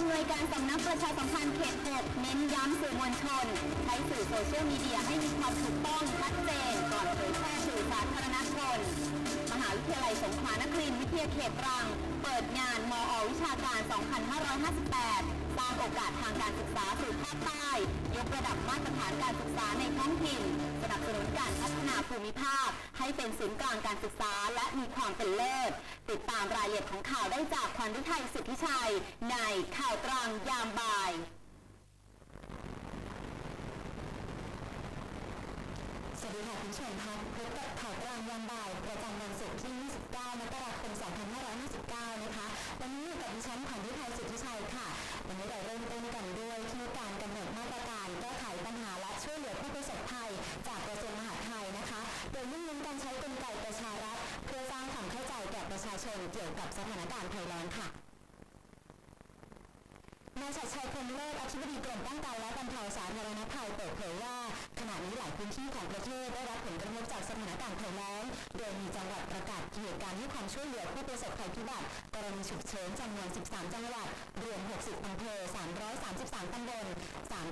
ู้อำนวยการสำนักประชาสัมพันธ์เขต6เน้นย้ำสื่อมวลชน ใช้สื่อโซเชียลมีเดียให้มีความถูกต้องชัดเจนก่อนเผยแพร่สู่สาธารณชน มหาวิทยาลัยสงขลานครินทร์วิทยาเขตตรัง เปิดงานมอวิชาการ 2558 สร้างโอกาสทางการศึกษาสู่ภาคใต้ ยกระดับมาตร ภูมิภาค ให้เป็นศูนย์กลางการศึกษาและมีความเป็นเลิศ ติดตามรายละเอียดของข่าวได้จากควันฤทัยสิทธิชัย ในข่าวตรังยามบ่ายสวัสดีค่ะคุณผู้ชมคะพบกับข่าวกลางวันบ่ายประจำวันศุกร์ที่ 29 มกราคม 2559 นะคะ วันนี้อยู่กับดิฉันขวัญฤทัยสุทธิชัยค่ะ วันนี้เราเริ่มต้นกันด้วย กี่ยวกับสถานการณ์ภัยแล้งค่ะนายชัดชัยพรมเลิศอธิบดีกรมป้องกันและบรรเทาสาธารณภัยเปิดเผยว่าขณะนี้หลายพื้นที่ของประเทศได้รับผลกระทบจากสถานการณ์ภัยแล้ง โดยมีจังหวัดประกาศเหตุการณ์ให้ความช่วยเหลือผู้ประสบภัยพิบัติกรณีฉุกเฉินจำนวน 13 จังหวัด รวม 60อำเภอ 333 ตำบล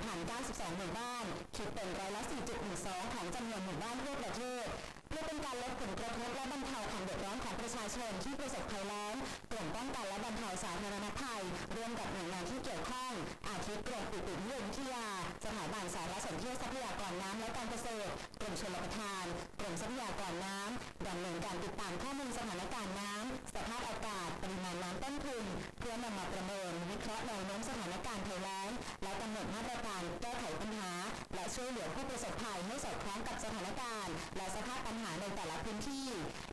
3,092 หมู่บ้าน คิดเป็นร้อยละ 4.12 ของจำนวนหมู่บ้านทั่วประเทศ เพื่อเป็นการลดผลกระทบและบรรเทาความเดือดร้อนของประชาชนที่ประสบภัยแล้งกลุ่มป้องกันและบรรเทาสาธารณภัยร่วมกับหน่วยงานที่เกี่ยวข้อง อาทิกรมอุตุนิยมวิทยา สถาบันสารสนเทศทรัพยากรน้ำและการเกษตรกรมชลประทานกรมทรัพยากรน้ำดำเนินการติดตามข้อมูลสถานการณ์น้ำสภาพอากาศปริมาณน้ำต้นทุนเพื่อนำมาประเมินวิเคราะห์แนวโน้มสถานการณ์ภัยแล้งและกำหนดมาตรการแก้ไขปัญหา และช่วยเหลือผู้ประสบภัยให้สอดคล้องกับสถานการณ์ และสภาพปัญหาในแต่ละพื้นที่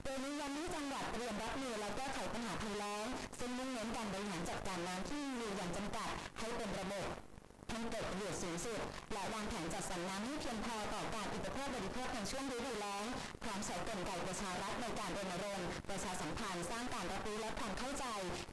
โดยในวันนี้จังหวัดเตรียมรับมือและแก้ไขปัญหาภัยแล้งซึ่งมุ่งเน้นการบริหารจัดการน้ำที่มีอยู่อย่างจำกัดให้เป็นระบบ ให้เกิดประโยชน์สูงสุด และวางแผนจัดสรรน้ำให้เพียงพอต่อการอุปโภคบริโภคในช่วงฤดูแล้งพร้อมใช้กลไกประชารัฐในการรณรงค์ประชาสัมพันธ์สร้างการรับรู้และความเข้าใจ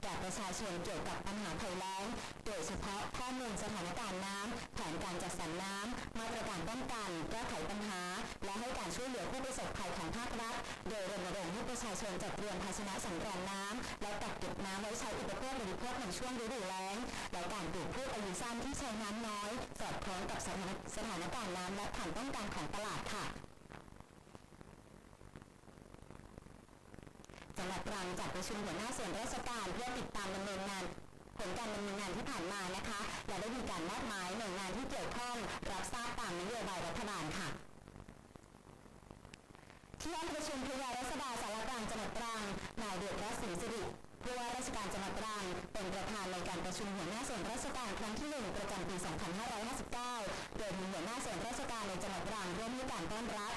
แก่ประชาชนเกี่ยวกับปัญหาภัยแล้ง โดยเฉพาะข้อมูลสถานการณ์น้ำแผนการจัดสรรน้ำมาตรการป้องกันแก้ไขปัญหา และให้การช่วยเหลือผู้ประสบภัยของภาครัฐ โดยรณรงค์ให้ประชาชนจัดเตรียมภาชนะสำรองน้ำและกักเก็บน้ำไว้ใช้อุปโภคบริโภคในช่วงฤดูแล้งและการปลูกพืชอายุสั้นที่ใช้น้ำน้อยสอดคล้องกับสถานสถานการณ์น้ำและความต้องการของตลาดค่ะจังหวัดตรังจัดประชุมหัวหน้าส่วนราชการเพื่อติดตามดำเนินงานผลการดำเนินงานที่ผ่านมานะคะ และได้มีการมอบหมายหน่วยงานที่เกี่ยวข้องรับทราบตามนโยบายรัฐบาลค่ะ ที่ห้องประชุมพยารัศดาสารกลางจังหวัดตรังนายเดชรัศรีสิริผู้ว่าราชการจังหวัดตรังเป็นประธานในการประชุมหัวหน้าส่วนราชการครั้งที่หนึ่งประจำปี 2559 โดยมีหัวหน้าส่วนราชการในจังหวัดตรังร่วมให้การต้อนรับ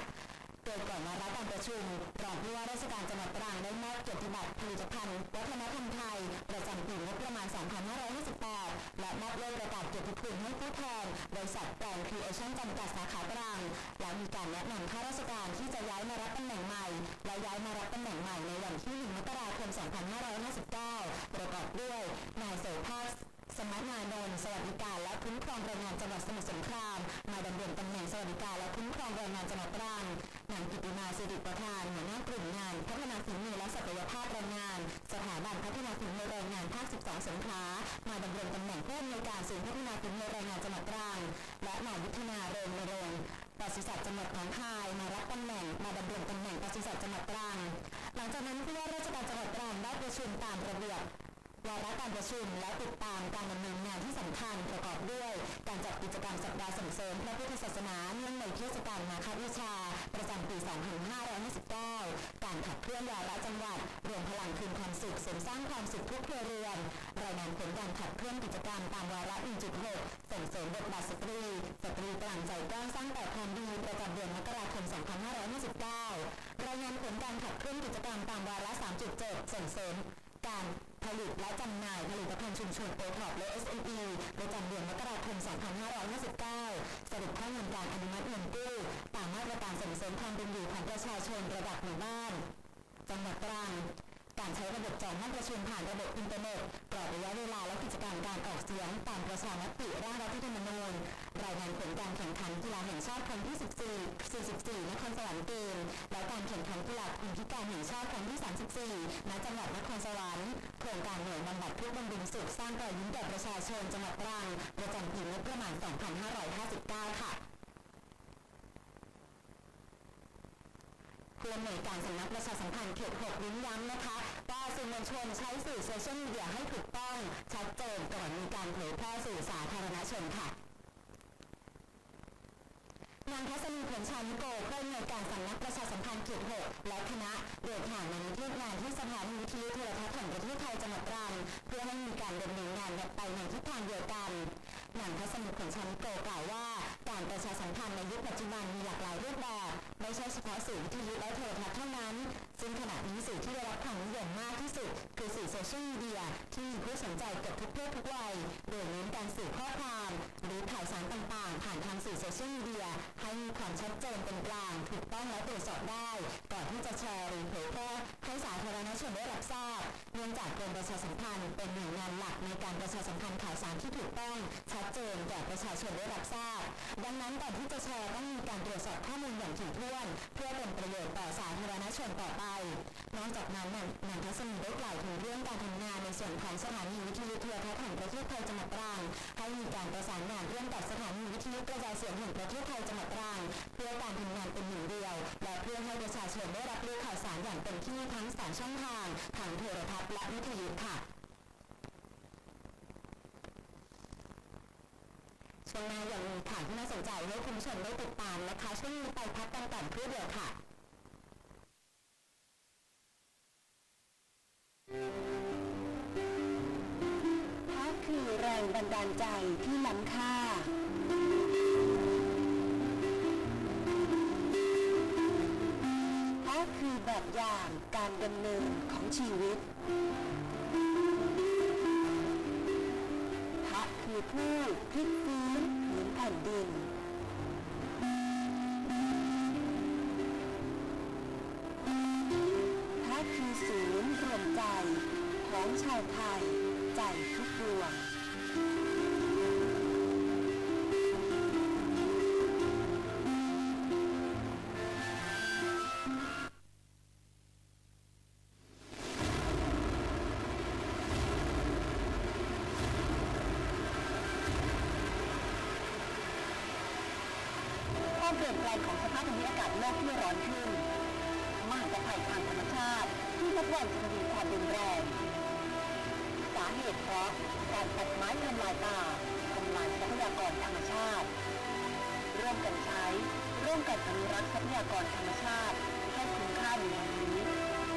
โดยก่อนมารับการประชุมรองผู้ว่าราชการจังหวัดตรังได้มอบเกียรติบัตรผลิตภัณฑ์วัฒนธรรมไทย ประจำปีงบประมาณ 2558 และมอบเลิกประกาศเกียรติคุณให้ผู้แทนบริษัทแปลงครี เอชั่นจำกัดสาขาตรังและมีการแนะนำข้าราชการที่จะย้ายมารับตำแหน่งใหม่ และย้ายมารับตำแหน่งใหม่ในวันที่ 1 มกราคม 2559 ประกอบด้วยนายโสภาสสำนักงานดนสวัสดิการและคุ้มครองแรงงานจังหวัดสมุทรสงคราม มาดำรงตำแหน่งสวัสดิการและคุ้มครองแรงงานจังหวัดตรัง นางกิติมาสิริประธานหัวหน้ากลุ่มงาน พัฒนาฝีมือและศักยภาพแรงงาน สถาบันพัฒนาฝีมือแรงงานภาค 12 สงขลามาดำรงตำแหน่งผู้อำนวยการศูนย์พัฒนาฝีมือแรงงานจังหวัดตรังและนายยุทนาเริงนรงค์ปศุสัตว์จังหวัดหนองคายมารับตำแหน่งมาดำรงตำแหน่งปศุสัตว์จังหวัดตรังหลังจากนั้นผู้ว่าราชการจังหวัดตรังได้ประชุมตามระเบียบ วาระการประชุมและติดตามการดำเนินงานที่สำคัญประกอบด้วยการจัดกิจกรรมสัปดาห์ส่งเสริมพระพุทธศาสนาเนื่องในเทศกาลมาฆวิชา ประจำปี 2559 การขับเคลื่อนวาระจังหวัด รวมพลังคืนความสุขเสริมสร้างความสุขทุกเครัวเรือนรายงานผลการขับเคลื่อนกิจกรรมตามวาระ 1.6 ส่งเสริมบทบาทสตรี สตรีกลางใจกล้าสร้างแต่ความดีประจำเดือนมกราคม 2559 รายงานผลการขับเคลื่อนกิจกรรมตามวาระ 3.7 ส่งเสริมการ ผลิตและจำหน่ายผลิตภัณฑ์ชุมชนโอท็อปและ SME ประจำเดือนมกราคม 2559 สรุปข้อมูลการอนุมัติเงินกู้ตามมาตรการส่งเสริมความเป็นอยู่ของประชาชนระดับหมู่บ้าน จังหวัดตรังการใช้ระบบจองห้องประชุมผ่านระบบอินเทอร์เน็ตกรอบระยะเวลาและกิจกรรมการออกเสียงตามประชามติร่างรัฐธรรมนูญ รายงานผลการแข่งขันกีฬาแห่งชาติครั้งที่ 14 44 นครสวรรค์เกมและการแข่งขันกีฬาคนพิการแห่งชาติครั้งที่ 34 ณ จังหวัดนครสวรรค์ โครงการหน่วยบำบัดทุกบำรุงสุขสร้างรอยยิ้มแก่ประชาชนจังหวัดตรังประจำปีงบประมาณ 2559 ค่ะผู้อำนวยการสำนักประชาสัมพันธ์เขต 6 ยิ้มย้ำนะคะว่าสื่อมวลชนใช้สื่อโซเชียลมีเดียให้ถูกต้อง ชัดเจนก่อนมีการเผยแพร่สู่สาธารณชนค่ะางทัศนีผลชานโกผู้อำนวยการสำนักประชาสัมพันธ์เขต6และคณะเดินทางมาในที่งานที่สถานีวิทยุโทรทัศน์แห่งประเทศไทยจังหวัดตรังเพื่อให้มีการดำเนินงานไปในทิศทางเดียวกันนางทัศนีผลชานโกกล่าวว่า การประชาสัมพันธ์ในยุคปัจจุบันมีหลากหลายรูปแบบไม่ใช่เฉพาะสื่อวิทยุและโทรทัศน์เท่านั้น ซึ่งขณะนี้สื่อที่ได้รับความนิยมมากที่สุด คือสื่อโซเชียลมีเดียที่มีผู้สนใจเกือบทุกเพศทุกวัย โดยเน้นการสื่อข้อความหรือข่าวสารต่างๆ ผ่านทางสื่อโซเชียลมีเดียให้มีความชัดเจนเป็นกลางถูกต้องและตรวจสอบได้ ก่อนที่จะแชร์หรือเผยแพร่ให้สาธารณชนได้รับทราบเนื่องจากกรมประชาสัมพันธ์เป็นหน่วยงานหลักในการประชาสัมพันธ์ข่าวสารที่ถูกต้องชัดเจนแก่ประชาชนได้รับทราบ ดังนั้นก่อนที่จะแชร์ต้องมีการตรวจสอบข้อมูลอย่างถี่ถ้วน เพื่อเป็นประโยชน์ต่อสาธารณชนต่อไป นอกจากนั้นนางนทัศนีได้กล่าวถึงเรื่องการทำงานในส่วนของสถานีวิทยุโทรทัศน์แห่งประเทศไทยจังหวัดตรังให้มีการประสานงานร่วมกับสถานีวิทยุกระจายเสียงแห่งประเทศไทยจังหวัดตรังเพื่อการทำงานเป็นหนึ่งเดียว และเพื่อให้ประชาชนได้รับรู้ข่าวสารอย่างเต็มที่ทั้งสามช่องทางทางโทรทัศน์และวิทยุค่ะ ช่วงหน้ายังมีข่าวที่น่าสนใจให้คุณผู้ชมได้ติดตามนะคะช่วงนี้ไปพักกันก่อนครู่เดียวค่ะพักคือแรงบันดาลใจที่ล้ำค่าพักคือแบบอย่างการดำเนินของชีวิต คือผู้พลิกฟื้นผืนแผ่นดิน พระคือศูนย์รวมใจของชาวไทยใจทุกดวง มิอากาศโลกที่ร้อนขึ้นมหันตภัยทางธรรมชาติที่ทุกวันจะทวีความรุนแรง สาเหตุเพราะการตัดไม้ทำลายป่าทำลายทรัพยากรธรรมชาติ ร่วมกันใช้ ร่วมกันอนุรักษ์ทรัพยากรธรรมชาติให้คุ้มค่าในวันนี้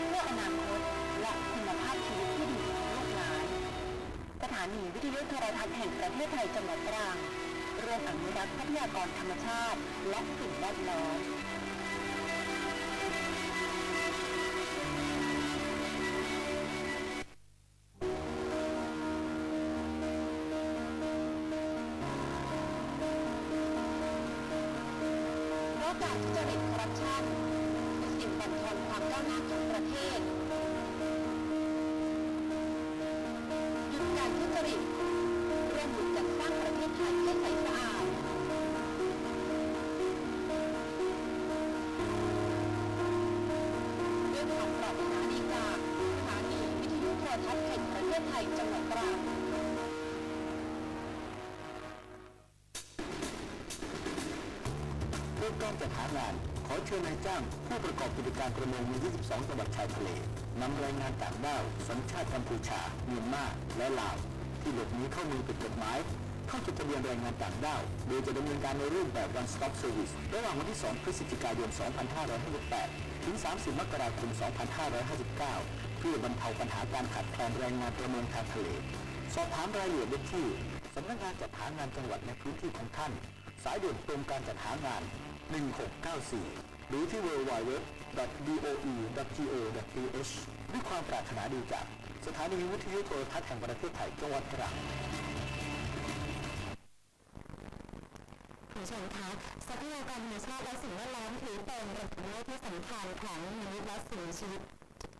เพื่ออนาคตและคุณภาพชีวิตที่ดีของลูกหลานสถานีวิทยุโทรทัศน์แห่งประเทศไทยจังหวัดตรังร่วมอนุรักษ์ทรัพยากรธรรมชาติ และสิ่งแวดล้อม ริตคอร์รัปชันสิ่งบั่นทอนความก้าวหน้าของประเทศหยุดการทุจริตร่วมหยุดจัดสร้างประเทศไทยให้ใสสะอาดด้วยความปรารถนาดีจากสถานีวิทยุโทรทัศน์แห่งประเทศไทยจังหวัดตรังโครงการจัดหางาน อเชิญนายจ้างผู้ประกอบกิจการประมงใน 22 จังหวัดชายทะเลนำแรงงานต่างด้าวสัญชาติกัมพูชาเมียนมาและลาว ที่หลบหนีเข้าเมืองผิดกฎหมาย เข้าจดทะเบียนแรงงานต่างด้าวโดยจะดำเนินการในรูปแบบ one stop service ระหว่างวันที่ 2 พฤศจิกายน 2558 ถึง 30 มกราคม 2559 เพื่อบรรเทาปัญหาการขาดแคลนแรงงานประมงทางทะเล สอบถามรายละเอียดได้ที่สำนักงานจัดหางานจังหวัดในพื้นที่ของท่าน สายด่วนกรมการจัดหางาน 1694 หรือที่ www.doe.go.th ด้วยความปรารถนาดีจาก สถานีวิทยุโทรทัศน์แห่งประเทศไทยจังหวัดตรังคุณผู้ชมคะทรัพยากรธรรมชาติและสิ่งแวดล้อมถือเป็นระบบนิเวศที่สำคัญของมนุษย์และสิ่งชีวิต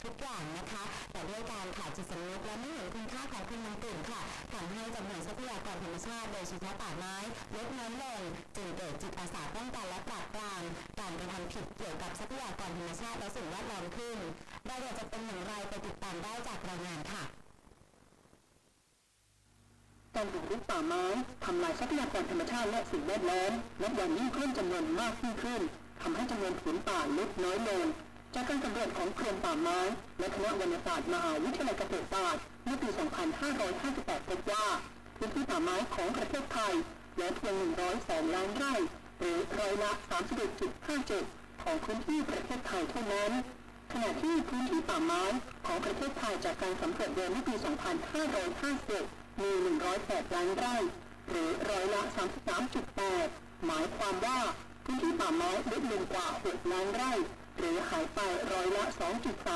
ทุกอย่างนะคะ แต่ด้วยการขาดจิตสำนึกและไม่เห็นคุณค่าของคนบางกลุ่มค่ะทำให้จำนวนทรัพยากรธรรมชาติโดยเฉพาะป่าไม้ลดน้อยลงจึงเกิดจิตอาสาป้องกันและปราบปรามการกระทำผิดเกี่ยวกับทรัพยากรธรรมชาติและสิ่งแวดล้อมขึ้นรายละเอียดจะเป็นอย่างไรไปติดตามได้จากรายงานค่ะการบุกรุกป่าไม้ทำลายทรัพยากรธรรมชาติและสิ่งแวดล้อมนับวันยิ่งเพิ่มจำนวนมากขึ้นทำให้จำนวนผืนป่าลดน้อยลง จากการสำรวจของกรมป่าไม้และคณะวรรณศาสตร์มหาวิทยาลัยเกษตรศาสตร์เมื่อปี 2558 พบว่าพื้นที่ป่าไม้ของประเทศไทยเหลือเพียง 102 ล้านไร่ หรือร้อยละ 31.57 ของพื้นที่ประเทศไทยเท่านั้น ขณะที่พื้นที่ป่าไม้ของประเทศไทยจากการสำรวจโดยเมื่อปี 2550 มี 108 ล้านไร่ หรือร้อยละ 33.8 หมายความว่าพื้นที่ป่าไม้ลดลงกว่า 6 ล้านไร่ หรือหายไปร้อยละ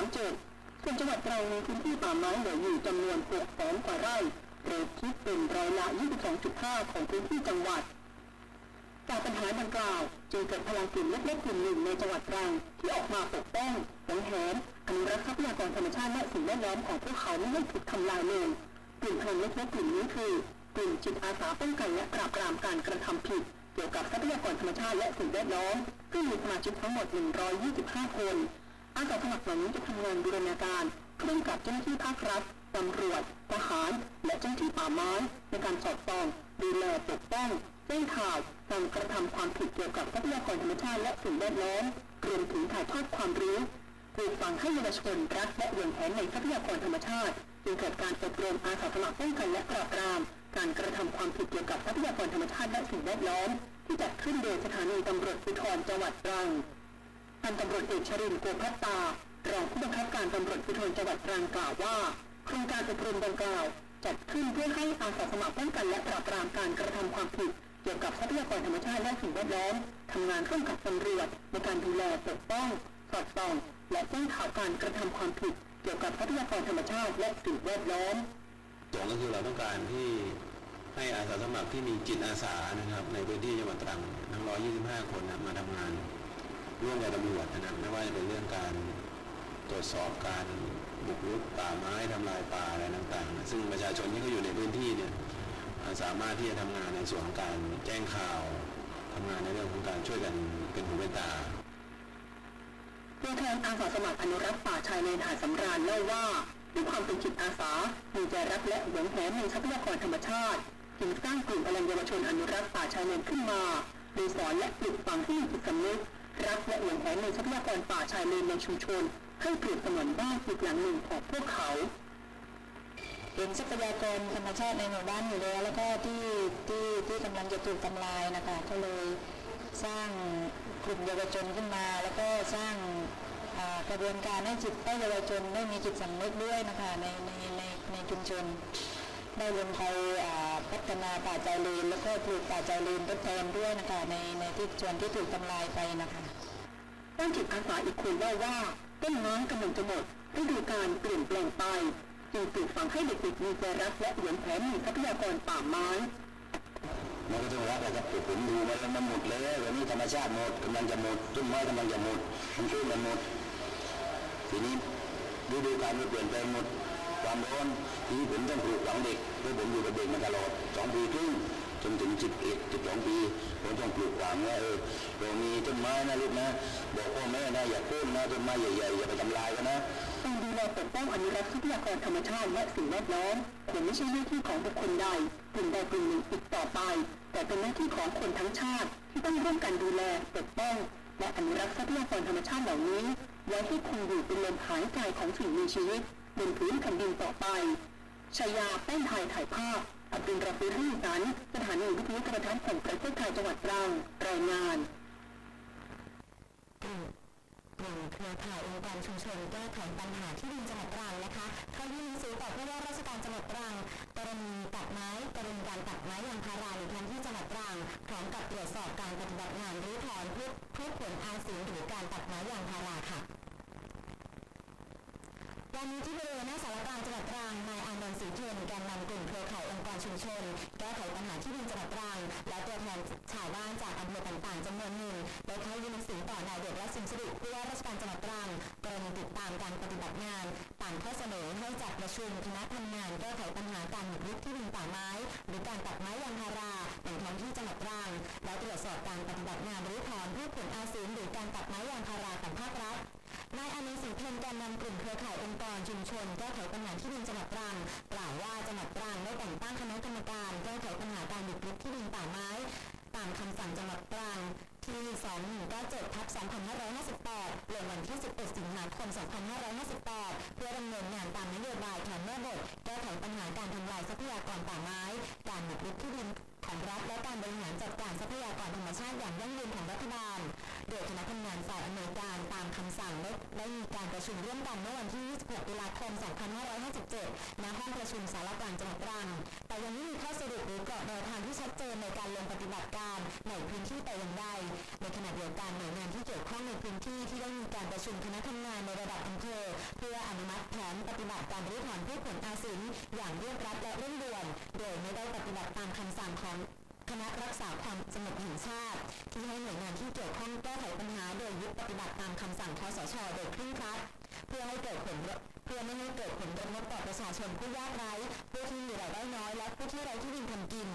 2.37 ส่วนจังหวัดตรังมีพื้นที่ป่าไม้เหลืออยู่จำนวน6แสนกว่าไร่หรือคิดเป็นร้อยละ 22.5 ของพื้นที่จังหวัด จากปัญหาดังกล่าวจึงเกิดพลังกลุ่มเล็กๆกลุ่มหนึ่งในจังหวัดตรังที่ออกมาปกป้องหวงแหนอนุรักษ์ทรัพยากรธรรมชาติและสิ่งแวดล้อมของพวกเขาไม่ให้ถูกทำลายเลยกลุ่มพลังเล็กๆกลุ่มนี้คือกลุ่มจิตอาสาป้องกันและปราบปรามการกระทำผิด เกี่ยวกับทรัพยากรธรรมชาติและสิ่งแวดล้อมซึ่งมีสมาชิกทั้งหมด 125 คนอาสาสมัครเหล่านี้จะทำงานบูรณาการร่วมกับเจ้าหน้าที่ภาครัฐตำรวจทหาร และเจ้าหน้าที่ป่าไม้ในการสอดส่องดูแลปกป้องแจ้งข่าวการกระทำความผิดเกี่ยวกับทรัพยากรธรรมชาติและสิ่งแวดล้อมรวมถึงถ่ายทอดความรู้ปลูกฝังให้เยาวชนรักและหวงแหนในทรัพยากรธรรมชาติจึงเกิดการอบรมอาสาสมัครป้องกันและปราบปราม การกระทำความผิดเกี่ยวกับทรัพยากรธรรมชาติและสิ่งแวดล้อม ที่จัดขึ้นโดยสถานีตำรวจภูธรจังหวัดตรังพันตำรวจเอกชรินโกพัตตารองผู้บังคับการตำรวจภูธรจังหวัดตรังกล่าวว่าโครงการอบรมดังกล่าว จัดขึ้นเพื่อให้อาสาสมัครป้องกันและปราบปรามการกระทำความผิดเกี่ยวกับทรัพยากรธรรมชาติและสิ่งแวดล้อมทำงานร่วมกับตำรวจในการดูแลปกป้องสอดส่อง และแจ้งข่าวการกระทำความผิด เกี่ยวกับทรัพยากรธรรมชาติและสิ่งแวดล้อมสองก็คือเราต้องการที่ ให้อาสาสมัครที่มีจิตอาสานะครับ ในพื้นที่จังหวัดตรังทั้ง 125 คนนะมาทำงานร่วมกับตำรวจนะครับไม่ว่าจะเป็นเรื่องการตรวจสอบการบุกรุกป่าไม้ทำลายป่าอะไรต่างๆ ซึ่งประชาชนที่เขาอยู่ในพื้นที่เนี่ยสามารถที่จะทำงานในส่วนของการแจ้งข่าวทำงานในเรื่องของการช่วยกันเป็นหูเป็นตาตัวแทนอาสาสมัครอนุรักษ์ป่าชายเลนหาดสำราญเล่าว่าด้วยความเป็นจิตอาสามีใจรักและหวงแหนในทรัพยากรธรรมชาติ จึงสร้างกลุ่มพลังเยาวชนอนุรักษ์ป่าชายเลนขึ้นมาโดยสอนและปลูกฝังให้มีจิตสำนึกรักและหวงแหนในทรัพยากรป่าชายเลนในชุมชน ให้เปรียบเสมือนบ้านอีกหลังหนึ่งของพวกเขาเห็นทรัพยากรธรรมชาติในหมู่บ้านอยู่แล้ว แล้วก็ที่ที่ที่กำลังจะถูกทำลายนะคะก็เลยสร้างกลุ่มเยาวชนขึ้นมา แล้วก็สร้างกระบวนการให้จิตให้เยาวชนได้มีจิตสำนึกด้วยนะคะในในในในชุมชน ได้ลงไปอ่าพัฒนาป่าใจเลนแล้วก็ปลูกป่าใจเลนทดแทนด้วยนะคะในในที่ส่วนที่ถูกทำลายไปนะคะด้านจิตอาสาอีกคนเล่าว่าต้นไม้กำลังจะหมดฤดูกาลเปลี่ยนแปลงไปจึงปลูกฝังให้เด็กๆมีใจรักและหวงแหนในทรัพยากรป่าไม้มันก็ต้องรักนะครับแต่ผมดูมันแล้วมันหมดแล้ววันนี้ธรรมชาติหมดกำลังจะหมดต้นไม้กำลังจะหมดมันช่วยกันหมดทีนี้ฤดูกาลมันเปลี่ยนแปลงหมด ความร้อนทีนี้ผมต้องปลูกฝังเด็กเพราะผมอยู่กับเด็กมาตลอดสองปีครึ่งจนถึงสิบเอ็ดสิบสองปีผมต้องปลูกฝังว่าเออเรามีต้นไม้นะลูกนะบอกพ่อแม่นะอย่าโค่นนะต้นไม้ใหญ่ๆอย่าไปทำลายกันนะการดูแลปกป้องอนุรักษ์ทรัพยากรธรรมชาติและสิ่งแวดล้อมควรไม่ใช่หน้าที่ของบุคคลใดกลุ่มใดกลุ่มหนึ่งอีกต่อไป แต่เป็นหน้าที่ของคนทั้งชาติ ที่ต้องร่วมกันดูแลปกป้องและอนุรักษ์ทรัพยากรธรรมชาติเหล่านี้ไว้ให้คงอยู่เป็นลมหายใจของสิ่งมีชีวิต บนพื้นแผ่นดินต่อไปชายาแป้นไทยถ่ายภาพ อับดุลราฟิรีสันสถานีวิทยุโทรทัศน์แห่งประเทศไทยจังหวัดตรังรายงานกลุ่มเครือข่ายองค์กรชุมชนแก้ไขปัญหาที่ดินจังหวัดตรังนะคะเขายื่นหนังสือต่อผู้ว่าราชการจังหวัดตรังกรณีตัดไม้กรณีการตัดไม้ยางพาราในพื้นที่จังหวัดตรังพร้อมกับตรวจสอบการปฏิบัติงานรื้อถอนพืชพืชผลอาศิลหรือการตัดไม้ยางพาราค่ะ สีเทียนแกนนำกลุ่มเครือข่ายองค์กรชุมชน แก้ไขปัญหาที่ดินจังหวัดตรัง และตัวแทนชาวบ้านจากอำเภอต่างๆจำนวนหนึ่งได้เข้ายื่นหนังสือต่อนายเดชและสิงสิริผู้ว่าราชการจังหวัดตรังกรณีติดตามการปฏิบัติงานตามข้อเสนอให้จัดประชุมคณะทำงานแก้ไขปัญหาการบุกรุกที่ดินป่าไม้ หรือการตัดไม้ยางพาราในท้องที่จังหวัดตรังและตรวจสอบการปฏิบัติงานรื้อถอนพืชผลอาศิลหรือการตัดไม้ยางพาราของภาครัฐ นายอนนท์สิงห์เพ็ญแกนนำกลุ่มเครือข่ายองค์กรชุมชนแก้ไขปัญหาที่ดินจังหวัดตรังกล่าวว่าจังหวัดตรังได้แต่งตั้งคณะกรรมการแก้ไขปัญหาการบุกรุกที่ดินป่าไม้ตามคำสั่งจังหวัดตรังที่2197ทับ2558ลงวันที่ 11 สิงหาคม 2558 เพื่อดำเนินงานตามนโยบายแผนแม่บทแก้ไขปัญหาการทำลายทรัพยากรป่าไม้ การบุกรุกที่ดินของรัฐและการบริหารจัดการทรัพยากรธรรมชาติอย่างยั่งยืนของรัฐบาล โดยคณะทำงานฝ่ายอำนวยการตามคำสั่งได้ได้มีการประชุมร่วมกันเมื่อวันที่ 26 ตุลาคม 2557 ณ ห้องประชุมสารกลางจังหวัดตรัง แต่ยังไม่มีข้อสรุปหรือกรอบแนวทางที่ชัดเจนในการลงปฏิบัติการในพื้นที่แต่อย่างใด ในขณะเดียวกันหน่วยงานที่เกี่ยวข้องในพื้นที่ที่ได้มีการประชุมคณะทำงานในระดับอำเภอเพื่ออนุมัติแผนปฏิบัติการรื้อถอนพืชผลอาศิลอย่างเรวดรัดและเร่งด่วน โดยไม่ได้ปฏิบัติตามคำสั่งของ คณะรักษาความสงบแห่งชาติ ที่ให้หน่วยงานที่เกี่ยวข้องแก้ไขปัญหาโดยยึดปฏิบัติตามคำสั่งคสชโดยเคร่งครัดเพื่อให้เกิดผลเพื่อไม่ให้เกิดผลกระทบต่อประชาชนผู้ยากไร้ผู้ที่มีรายได้น้อย และผู้ที่ไร้ที่ดินทำกิน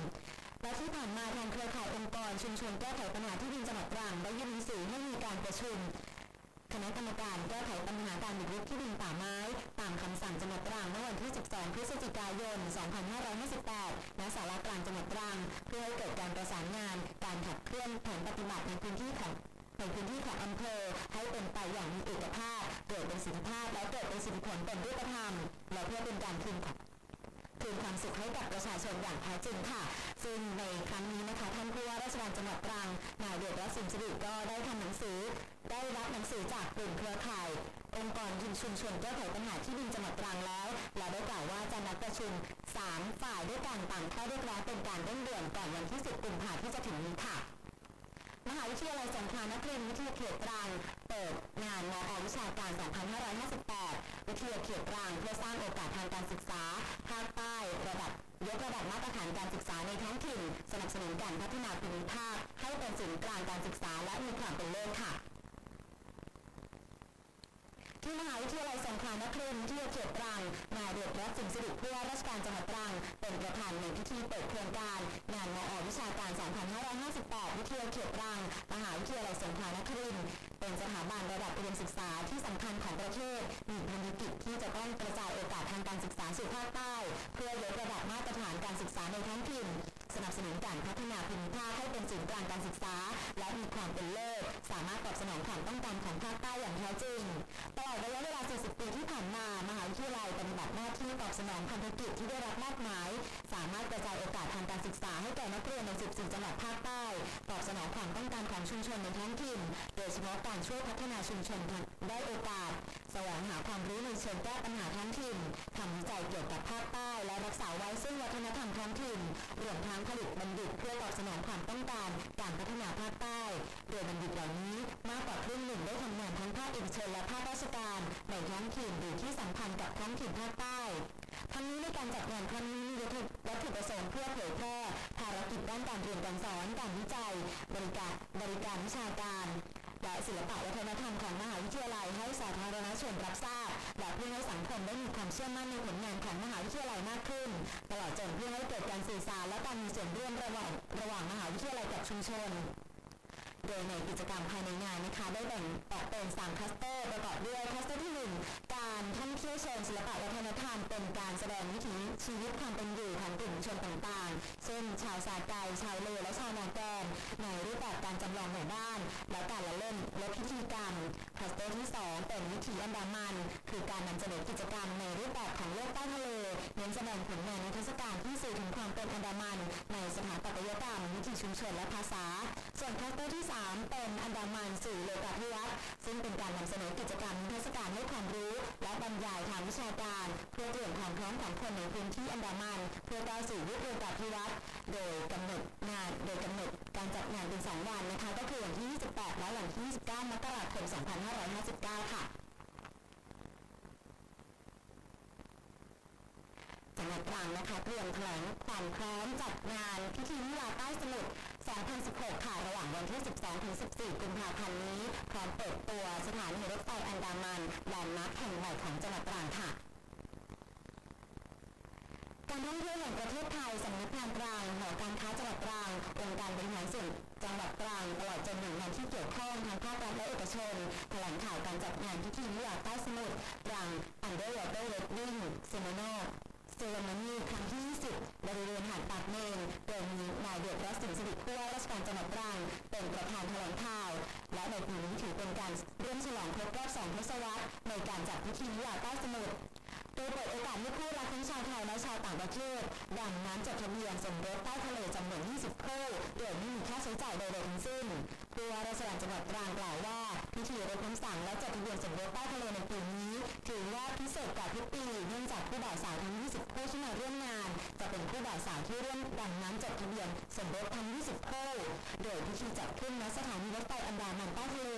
และที่ผ่านมาทางเครือข่ายองค์กรชุมชนแก้ไขปัญหาที่ดินจังหวัดตรังได้ยื่นหนังสือให้มีการประชุม คณะกรรมการแก้ไขปัญหาการบุกรุกที่ดินป่าไม้ ตามคำสั่งจังหวัดตรังเมื่อวันที่ 12 พฤศจิกายน 2558ณศาลากลางจังหวัดตรัง เพื่อให้เกิดการประสานงาน การขับเคลื่อนแผนปฏิบัติในพื้นที่ของในพื้นที่ของอำเภอให้เป็นไปอย่างมีเอกภาพเกิดเประสิทธิภาพและเกิดเประสิทธิผลเป็นรูปธรรม และเพื่อเป็นการคืนคืนความสุขให้กับประชาชนอย่างแท้จริงค่ะ ซึ่งในครั้งนี้นะคะท่านผู้ว่าราชการจังหวัดตรัง นายเดชรัตน์สินสิริก็ได้ทำหนังสือ ได้รับหนังสือจากกลุ่มเครือข่าย องค์กรชุมชนแก้ไขปัญหาที่ดินจังหวัดตรังแล้ว และได้กล่าวว่าจะนัดประชุม 3 ฝ่ายด้วยกันตามข้อเรียกร้องเป็นการเร่งด่วนก่อนวันที่ 10 กุมภาพันธ์ที่จะถึงนี้ค่ะมหาวิทยาลัยสงขลานครินทร์วิทยาเขตตรังเปิดงานมอวิชาการ 2558 วิทยาเขตตรังเพื่อสร้างโอกาสทางการศึกษาภาคใต้ระดับยกระดับมาตรฐานการศึกษาในท้องถิ่น สนับสนุนการพัฒนาภูมิภาค ให้เป็นศูนย์กลางการศึกษาและมีความเป็นเลิศค่ะ ที่มหาวิทยาลัยสงขลานครินทร์วิทยาเขตตรังนายเดชรัตน์สิงห์สิริผู้ว่าราชการจังหวัดตรังเป็นประธานในพิธีเปิดโครงการ งานมอวิชาการ 2558 วิทยาเขตตรังมหาวิทยาลัยสงขลานครินทร์เป็นสถาบันระดับอุดมศึกษาที่สำคัญของประเทศมีภารกิจที่จะต้องกระจายโอกาสทางการศึกษาสู่ภาคใต้ เพื่อยกระดับมาตรฐานการศึกษาในท้องถิ่น สนับสนุนการพัฒนาภูมิภาคให้เป็นศูนย์กลางการศึกษา และมีความเป็นเลิศสามารถตอบสนองความต้องการของภาคใต้อย่างแท้จริงตลอดระยะเวลา 40 ปีที่ผ่านมา มหาวิทยาลัยปฏิบัติหน้าที่ตอบสนองพันธกิจที่ได้รับมอบหมาย สามารถกระจายโอกาสทางการศึกษาให้แก่นักเรียนใน 14 จังหวัดภาคใต้ ตอบสนองความต้องการของชุมชนในท้องถิ่น โดยเฉพาะการช่วยพัฒนาชุมชนได้โอกาสแสวงหาความรู้ในเชิงแก้ปัญหาท้องถิ่นทำวิจัยเกี่ยวกับภาคใต้ และรักษาไว้ซึ่งวัฒนธรรมท้องถิ่นรวมทั้งผลิตบัณฑิตเพื่อตอบสนองความต้องการการพัฒนาภาคใต้โดยบัณฑิตเหล่านี้มากกว่าครึ่งหนึ่งได้ทำงานทั้งภาคเอกชนและภาคราชการในท้องถิ่นหรือที่สัมพันธ์กับท้องถิ่นภาคใต้ทั้งนี้ในการจัดงานครั้งนี้มีวัตถุประสงค์เพื่อเผยแพร่ภารกิจด้านการเรียนการสอนการวิจัย บริการบริการวิชาการและศิลปะวัฒนธรรมของมหาวิทยาลัยให้สาธารณชนรับทราบ และเพื่อให้สังคมได้มีความเชื่อมั่นในผลงานของมหาวิทยาลัยมากขึ้น ตลอดจนเพื่อให้เกิดการสื่อสารและการมีส่วนร่วมระหว่างระหว่างมหาวิทยาลัยกับชุมชน โดยในกิจกรรมภายในงานนะคะได้แบ่งออกเป็น3คลัสเตอร์ประกอบด้วยคลัสเตอร์ที่ 1 การท่องเที่ยวเชิงศิลปะวัฒนธรรมเป็นการแสดงวิถีชีวิตความเป็นอยู่ของกลุ่มชนต่างๆ เช่น ชาวซาไกชาวเลและชาวนาแกนในรูปแบบการจำลองหมู่บ้าน และการละเล่นและพิธีกรรมคลัสเตอร์ที่ 2 เป็นวิถีอันดามัน คือการนำเสนอกิจกรรมในรูปแบบของโลกใต้ทะเล เน้นแสดงผลงานนิทรรศการที่สื่อถึงความเป็นอันดามัน ในสถาปัตยกรรมวิถีชุมชนและภาษา ส่วนคลัสเตอร์ที่ 3 เป็นอันดามันสู่โลกาภิวัตน์ซึ่งเป็นการนำเสนอกิจกรรมนิทรรศการให้ความรู้ และบรรยายทางวิชาการ เพื่อเตรียมความพร้อมของคนในพื้นที่อันดามัน เพื่อก้าวสู่ยุคโลกาภิวัตน์โดยกำหนดงานโดยกำหนดการจัดงานเป็นสองวันนะคะ ก็คือวันที่ 28 และวันที่ 29 มกราคม 2559 ค่ะ จังหวัดตรังนะคะเตรียมแถลงความพร้อมจัดงานพิธีวิวาใต้สมุทร 2016 ค่ะ ระหว่างวันที่ 12-14 กุมภาพันธ์นี้ พร้อมเปิดตัวสถานีรถไฟอันดามันแลนด์มาร์คแห่งใหม่ของจังหวัดตรังค่ะการท่องเที่ยวแห่งประเทศไทยสำนักงานตรังหอการค้าจังหวัดตรังองค์การบริหารส่วนจังหวัดตรังตลอดจนหน่วยงานที่เกี่ยวข้องทั้งภาครัฐและเอกชนแถลงข่าวการจัดงานพิธีวิวาใต้สมุทรตรัง Underwater Wedding Ceremony เซเลมนีครั้งที่20บริเวณหาดปากเมนโดยมีนายเดชรัตน์สิงห์สิริผู้ว่าราชการจังหวัดตรังเป็นประธานแถลงข่าว และในปีนี้ถือเป็นการร่วมฉลองครบรอบ2ทศวรรษในการจัดพิธีวิวาห์ใต้สมุทรโดยเปิดโอกาสให้คู่รักทั้งชาวไทยและชาวต่างประเทศดำน้ำจดทะเบียนสมรสใต้ทะเลจำนวน 20 คู่โดยไม่มีค่าใช้จ่ายใดๆทั้งสิ้น ผู้ว่าราชการจังหวัดตรังกล่าวว่าพิธีรดน้ำสังและจดทะเบียนสมรสใต้ทะเลในปีนี้ถือว่าพิเศษกว่าทุกปีเนื่องจากคู่บ่าวสาวทั้ง 20 คู่ที่มาร่วมงาน จะเป็นคู่บ่าวสาวที่ร่วมดำน้ำจดทะเบียนสมรสทั้ง 20 คู่ โดยพิธีจัดขึ้นณสถานีรถไฟอันดามันใต้ทะเล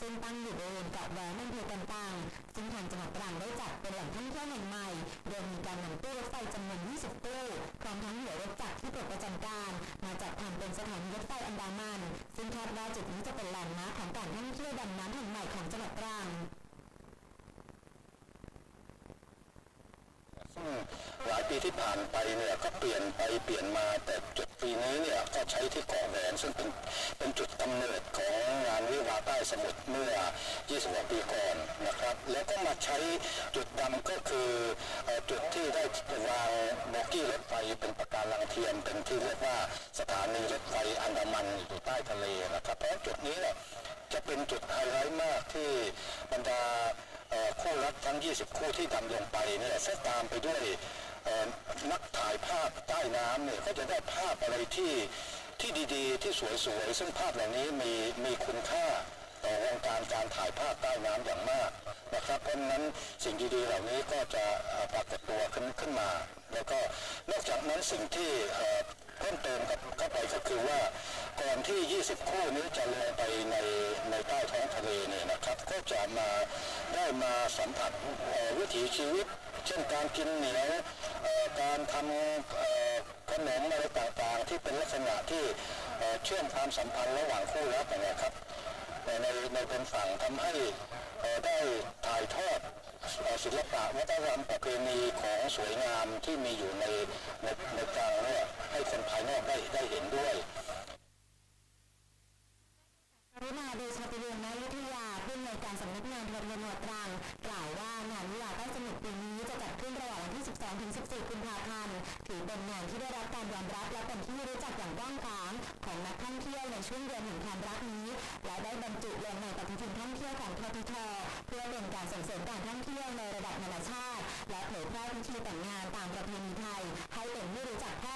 ซึ่งตั้งอยู่บริเวณเกาะแหวนอำเภอกันตังซึ่งทางจังหวัดตรังได้จัดเป็นแหล่งท่องเที่ยวแห่งใหม่โดยมีการนำตู้รถไฟจำนวน 20 ตู้พร้อมทั้งหัวรถจักรที่ปลดประจำการ มาจัดทำเป็นสถานีรถไฟอันดามันาดว่าจุดนี้จะเป็นแหล่งม้าของการท่องเที่ยวดำน้ำแห่งใหม่ของจังหวัดตรังซึ่งหลายปีที่ผ่านไปเนี่ยก็เปลี่ยนไปเปลี่ยนมาแต่จุดปีนี้เนี่ยก็ใช้ที่เกาะแหวนซึ่งเป็นเป็นจุดกำเนิดของานวิวาใต้สมุทรเมื่อ20ปีก่อนนะครับ แล้วก็มาใช้จุดดำก็คืออจุดที่ได้วางโบกี้รถไฟเป็นประการลังเทียมเป็นที่เรียกว่าสถานีรถไฟอันดามันอยู่ใต้ทะเลนะครับเพราะจุดนี้เนี่ยจะเป็นจุดไฮไลท์มากที่บรรดาคู่รักทั้ง 20 คู่ที่ดำลงไปเนี่ยเส้นตามไปด้วยนักถ่ายภาพใต้น้ำเนี่ยก็จะได้ภาพอะไรที่ ที่ดีๆ ที่สวยๆ ซึ่งภาพเหล่านี้มีมีคุณค่าต่อวงการการถ่ายภาพใต้น้ำอย่างมากนะครับเพราะนั้นสิ่งดีๆเหล่านี้ก็จะปรากฏตัวขึ้นขึ้นมา แล้วก็นอกจากนั้นสิ่งที่เอ่อเพิ่มเติมกับเข้าไปก็คือว่าก่อนที่ 20 คู่นี้จะลงไปในในใต้ท้องทะเลเนี่ยนะครับ ก็จะมาได้มาสัมผัสวิถีชีวิต เช่นการกินเหนียวการทำเขนมอะไรต่างๆ ที่เป็นลักษณะที่เชื่อมความสัมพันธ์ระหว่างคู่รักนะครับในในเป็นฝั่งทำให้ได้ถ่ายทอดศิลปะวัฒนธรรมประเพณีของสวยงามที่มีอยู่ในในในกลางเนี่ยให้คนภายนอกได้ได้เห็นด้วย รุณาเดชปิเรนนายุทธยาผู้อำนวยการสำนักงานทะเบียนจังหวัดตรัง กล่าวว่างานวิวาห์ใต้สมุทรปีนี้จะจัดขึ้นระหว่างวันที่ 12 ถึง 14 กุมภาพันธ์ ถือเป็นงานที่ได้รับการยอมรับและเป็นที่รู้จักอย่างกว้างขวางของนักท่องเที่ยวในช่วงเดือนแห่งความรักนี้ และได้บรรจุลงในปฏิทินท่องเที่ยวของทททเพื่อเป็นการส่งเสริมการท่องเที่ยวในระดับนานาชาติ และเผยแพร่พิธีแต่งงานตามประเพณีไทยให้เป็นที่รู้จักแพร่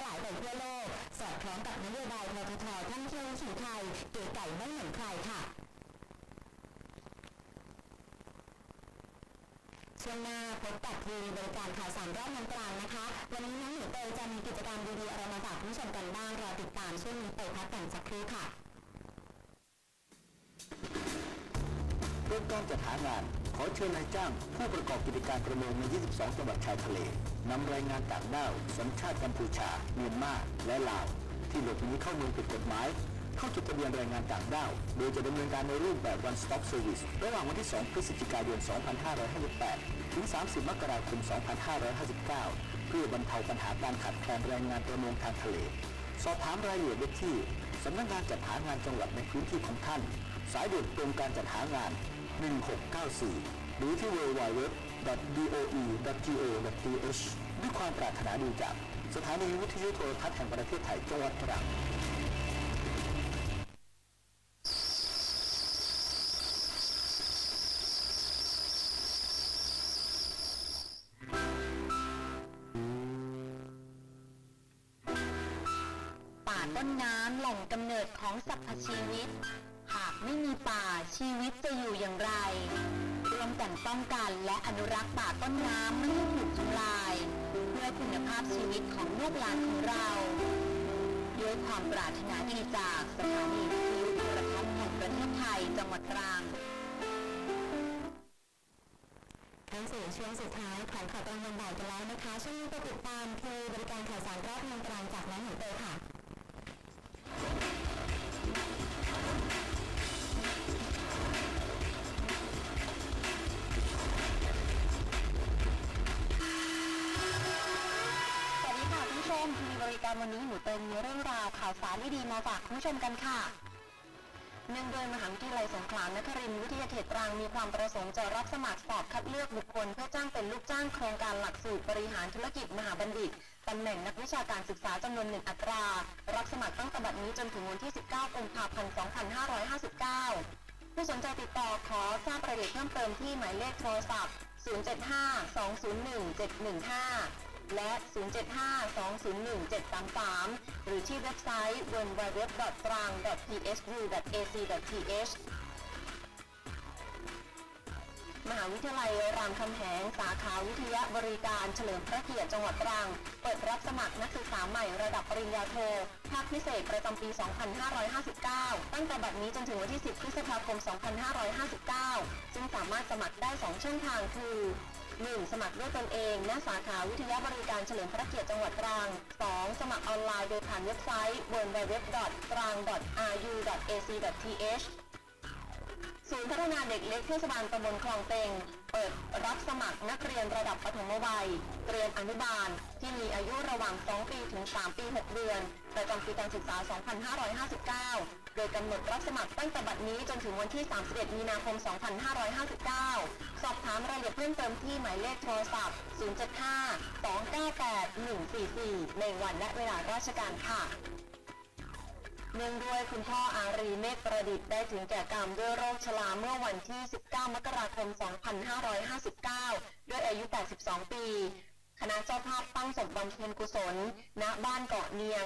คล้องกับนโยบายทททท่องเที่ยววิถีไทยเก๋ไก่ไม่เหมือนใครค่ะช่วงหน้าพบกับทีบริการข่าวสารรอบเมืองตรังนะคะ วันนี้น้องหนูเตยจะมีกิจกรรมดีๆอะไรมาฝากผู้ชมกันบ้างรอติดตามช่วงนี้ไปพักกันสักครู่ค่ะโครงการจัดหางาน ขอเชิญนายจ้าง ผู้ประกอบกิจการประมงใน 22 จังหวัดชายทะเลนำแรงงานต่างด้าวสัญชาติกัมพูชาเมียนมาและลาว ที่หลบหนีเข้าเมืองผิดกฎหมาย เข้าจดทะเบียนแรงงานต่างด้าว โดยจะดำเนินการในรูปแบบ one stop service ระหว่างวันที่ 2 พฤศจิกายน 2558 ถึง 30 มกราคม 2559 เพื่อบรรเทาปัญหาการขาดแคลนแรงงานประมงทางทะเล สอบถามรายละเอียดได้ที่สำนักงานจัดหางานจังหวัดในพื้นที่ของท่าน สายด่วนกรมการจัดหางาน 1694 หรือที่ www.doe.go.th ด้วยความปรารถนาดีจาก สถานีวิทยุโทรทัศน์แห่งประเทศไทยจังหวัดตรังป่าต้นน้ำแหล่งกำเนิดของสรรพชีวิต หากไม่มีป่าชีวิตจะอยู่อย่างไรร่วมกันป้องกันและอนุรักษ์ป่าต้นน้ำไม่ให้ถูกทำลาย คุณภาพชีวิตของลูกหลานของเรา ด้วยความปรารถนาดีจากสถานีวิทยุโทรทัศน์แห่งประเทศไทยจังหวัดตรังทั้งสี่ช่วงสุดท้ายของข่าวตอนวันบ่ายกันแล้วนะคะ ช่วงนี้ไปติดตามคือบริการข่าวสารรอบเมืองตรังจากน้องหนูเตค่ะ มาฝากคุณผู้ชมกันค่ะเนื่องด้วยมหาวิทยาลัยสงขลานครินทร์วิทยาเขตตรังมีความประสงค์จะรับสมัครสอบคัดเลือกบุคคลเพื่อจ้างเป็นลูกจ้างโครงการหลักสูตรบริหารธุรกิจมหาบัณฑิตตำแหน่งนักวิชาการศึกษาจำนวนหนึ่งอัตรา รับสมัครตั้งแต่บัดนี้จนถึงวันที่ 19 กุมภาพันธ์ 2559 ผู้สนใจติดต่อขอทราบรายละเอียดเพิ่มเติมที่หมายเลขโทรศัพท์ 075-201-715 และ 075-201-733 หรือที่เว็บไซต์ www.trang.psu.ac.th มหาวิทยาลัยรามคำแหง สาขาวิทยาบริการเฉลิมพระเกียรติจังหวัดตรัง เปิดรับสมัครนักศึกษาใหม่ระดับปริญญาโท ภาคพิเศษประจำปี 2559 ตั้งแต่บัดนี้จนถึงวันที่ 10 พฤษภาคม 2559 ซึ่งสามารถสมัครได้ 2 ช่องทางคือ 1. สมัครด้วยตนเองณสาขาวิทยาบริการเฉลิมพระเกียรติจังหวัดตรัง 2. สมัครออนไลน์โดยผ่านเว็บไซต์ www.trang.ru.ac.th ศูนย์พัฒนาเด็กเล็กเทศบาลตำบลคลองเตงเปิดรับสมัครนักเรียนระดับปฐมวัย เรียมอนุบาล ที่มีอายุระหว่าง 2 ปีถึง 3 ปี 6 เดือน ประจำปีการศึกษา 2559 โดยกำหนดรับสมัครตั้งแต่บัดนี้จนถึงวันที่ 31 มีนาคม 2559 สอบถามรายละเอียดเพิ่มเติมที่หมายเลขโทรศัพท์ 075-298-144 ในวันและเวลาราชการค่ะเนื่องด้วยคุณพ่ออารีเมฆประดิษฐ์ได้ถึงแก่กรรมด้วยโรคชราเมื่อวันที่ 19 มกราคม 2559 ด้วยอายุ 82 ปี คณะเจ้าภาพตั้งศพบำเพ็ญกุศล ณ บ้านเกาะเนียง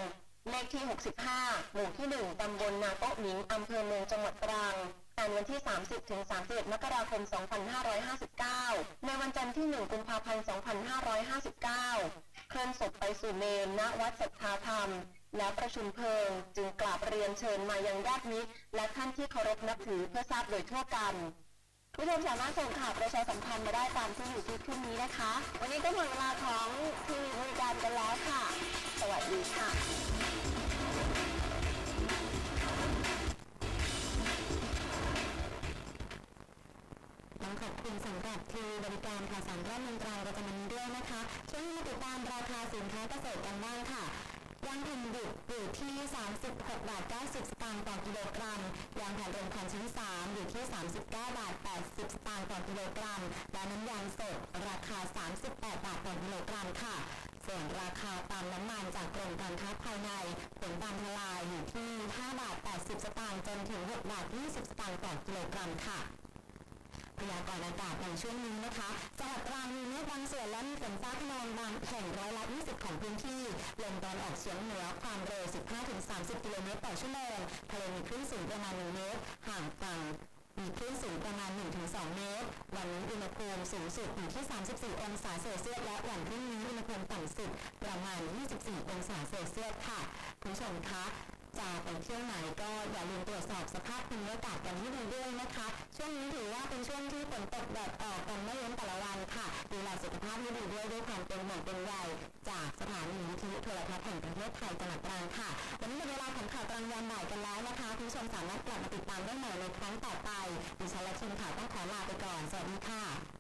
เลขที่ 65 หมู่ที่ 1 ตำบลนาโต๊ะหมิง อำเภอเมืองจังหวัดตรังงานวันที่ 30 ถึง 31 มกราคม 2559 ในวันจันทร์ที่ 1 กุมภาพันธ์ 2559 เคลื่อนศพไปสู่เมนณวัดสัทธาธรรม แล้วประชุมเพลิง จึงกราบเรียนเชิญมายังญาติมิตรและท่านที่เคารพนับถือเพื่อทราบโดยทั่วกันผู้ชมสามารถส่งข่าวประชาสัมพันธ์มาได้ตามที่อยู่ที่ขึ้นนี้นะคะ วันนี้ก็หมดเวลาของทีวีบริการกันแล้วค่ะ สวัสดีค่ะ ต้องขอบคุณสำหรับทีบริการข่าวสารร่วมเมืองตรังประจำวันนี้ด้วยนะคะช่วงนี้มาติดตามราคาสินค้าเกษตรกันบ้างค่ะยางแผ่นดิบอยู่ที่ 36 บาท 90 สตางค์ต่อกิโลกรัม ยางแผ่นรองแผ่นชิ้น 3 อยู่ที่ 39 บาท 80 สตางค์ต่อกิโลกรัม และน้ำยางสดราคา 38 บาทต่อกิโลกรัมค่ะ ส่วนราคาปามน้ำมันจากกรมการค้าภายในผลบางทลายอยู่ที่ 5 บาท 80 สตางค์จนถึง 6 บาท 20 สตางค์ต่อกิโลกรัมค่ะ พยากรณ์อากาศในช่วงนี้นะคะจังหวัดตรังมีเมฆบางส่วนและมีฝนฟ้าขนองบางแห่งร้อยละ 20 ของพื้นที่ ลมตอนออกเฉียงเหนือความเร็ว 15-30 กิโลเมตรต่อชั่วโมง ทะเลมีคลื่นสูงประมาณ 1 เมตร ห่างฝั่งมีคลื่นสูงประมาณ 1-2 เมตร วันนี้อุณหภูมิสูงสุดอยู่ที่ 34 องศาเซลเซียส และวันพรุ่งนี้อุณหภูมิต่ำสุดประมาณ 24 องศาเซลเซียสค่ะ คุณผู้ชมคะ จะไปเที่ยวไหนก็อย่าลืมตรวจสอบสภาพภูมิอากาศกันให้ดีด้วยนะคะ ช่วงนี้ถือว่าเป็นช่วงที่ฝนตกแดดออกกันไม่เว้นแต่ละวันค่ะ ดูแลสุขภาพให้ดีด้วยด้วยความเป็นห่วงเป็นใยจากสถานีวิทยุโทรทัศน์แห่งประเทศไทยจังหวัดตรังค่ะ วันนี้เป็นเวลาของข่าวตรังยามบ่ายกันแล้วนะคะ คุณผู้ชมสามารถกลับมาติดตามได้ใหม่ในครั้งต่อไปดิฉันและทีมข่าวต้องขอลาไปก่อน สวัสดีค่ะ